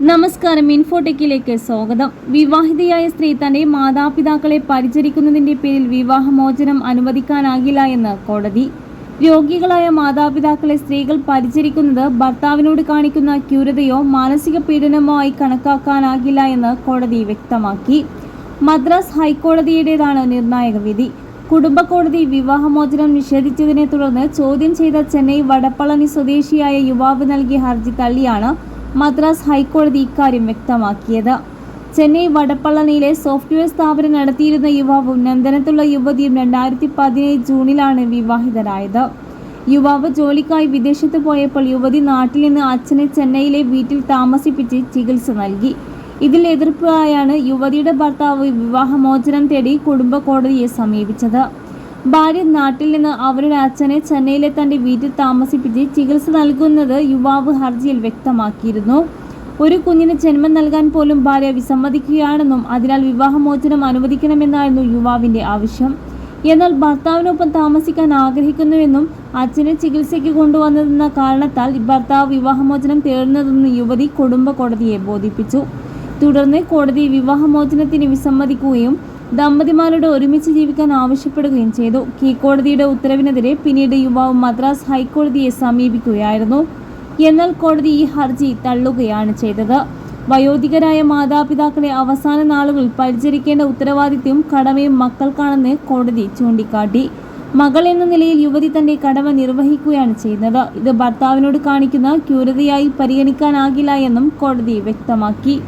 നമസ്കാരം ഇൻഫോടെക്കിലേക്ക് സ്വാഗതം. വിവാഹിതയായ സ്ത്രീ തന്റെ മാതാപിതാക്കളെ പരിചരിക്കുന്നതിന്റെ പേരിൽ വിവാഹമോചനം അനുവദിക്കാനാകില്ല എന്ന് കോടതി. രോഗികളായ മാതാപിതാക്കളെ സ്ത്രീകൾ പരിചരിക്കുന്നത് ഭർത്താവിനോട് കാണിക്കുന്ന ക്യൂരതയോ മാനസിക പീഡനമോ ആയി കണക്കാക്കാനാകില്ല എന്ന് കോടതി വ്യക്തമാക്കി. മദ്രാസ് ഹൈക്കോടതിയുടേതാണ് നിർണായക വിധി. കുടുംബ കോടതി വിവാഹമോചനം നിഷേധിച്ചതിനെ തുടർന്ന് ചോദ്യം ചെയ്ത ചെന്നൈ വടപ്പളനി സ്വദേശിയായ യുവാവ് നൽകിയ ഹർജി തള്ളിയാണ് മദ്രാസ് ഹൈക്കോടതി ഇക്കാര്യം വ്യക്തമാക്കിയത്. ചെന്നൈ വടപ്പള്ളനിയിലെ സോഫ്റ്റ്വെയർ സ്ഥാപനം നടത്തിയിരുന്ന യുവാവും നന്ദനത്തുള്ള യുവതിയും രണ്ടായിരത്തി പതിനേഴ് ജൂണിലാണ് വിവാഹിതരായത്. യുവാവ് ജോലിക്കായി വിദേശത്ത് പോയപ്പോൾ യുവതി നാട്ടിൽ നിന്ന് അച്ഛനെ ചെന്നൈയിലെ വീട്ടിൽ താമസിപ്പിച്ച് ചികിത്സ നൽകി. ഇതിൽ എതിർപ്പായാണ് യുവതിയുടെ ഭർത്താവ് വിവാഹമോചനം തേടി കുടുംബ കോടതിയെ സമീപിച്ചത്. ഭാര്യ നാട്ടിൽ നിന്ന് അവരുടെ അച്ഛനെ ചെന്നൈയിലെ തന്റെ വീട്ടിൽ താമസിപ്പിച്ച് ചികിത്സ നൽകുന്നത് യുവാവ് ഹർജിയിൽ വ്യക്തമാക്കിയിരുന്നു. ഒരു കുഞ്ഞിന് ജന്മം നൽകാൻ പോലും ഭാര്യ വിസമ്മതിക്കുകയാണെന്നും അതിനാൽ വിവാഹമോചനം അനുവദിക്കണമെന്നായിരുന്നു യുവാവിന്റെ ആവശ്യം. എന്നാൽ ഭർത്താവിനൊപ്പം താമസിക്കാൻ ആഗ്രഹിക്കുന്നുവെന്നും അച്ഛനെ ചികിത്സയ്ക്ക് കൊണ്ടുവന്നതെന്ന കാരണത്താൽ ഭർത്താവ് വിവാഹമോചനം തേടുന്നതെന്ന് യുവതി കുടുംബ കോടതിയെ ബോധിപ്പിച്ചു. തുടർന്ന് കോടതി വിവാഹമോചനത്തിന് വിസമ്മതിക്കുകയും ദമ്പതിമാരോട് ഒരുമിച്ച് ജീവിക്കാൻ ആവശ്യപ്പെടുകയും ചെയ്തു. കീഴ്ക്കോടതിയുടെ ഉത്തരവിനെതിരെ പിന്നീട് യുവാവ് മദ്രാസ് ഹൈക്കോടതിയെ സമീപിക്കുകയായിരുന്നു. എന്നാൽ കോടതി ഈ ഹർജി തള്ളുകയാണ് ചെയ്തത്. വയോധികരായ മാതാപിതാക്കളെ അവസാന നാളുകളിൽ പരിചരിക്കേണ്ട ഉത്തരവാദിത്വം കടമയും മക്കൾക്കാണെന്ന് കോടതി ചൂണ്ടിക്കാട്ടി. മകൾ എന്ന നിലയിൽ യുവതി തന്റെ കടമ നിർവഹിക്കുകയാണ് ചെയ്യുന്നത്. ഇത് ഭർത്താവിനോട് കാണിക്കുന്ന ക്യൂരതയായി പരിഗണിക്കാനാകില്ല എന്നും കോടതി വ്യക്തമാക്കി.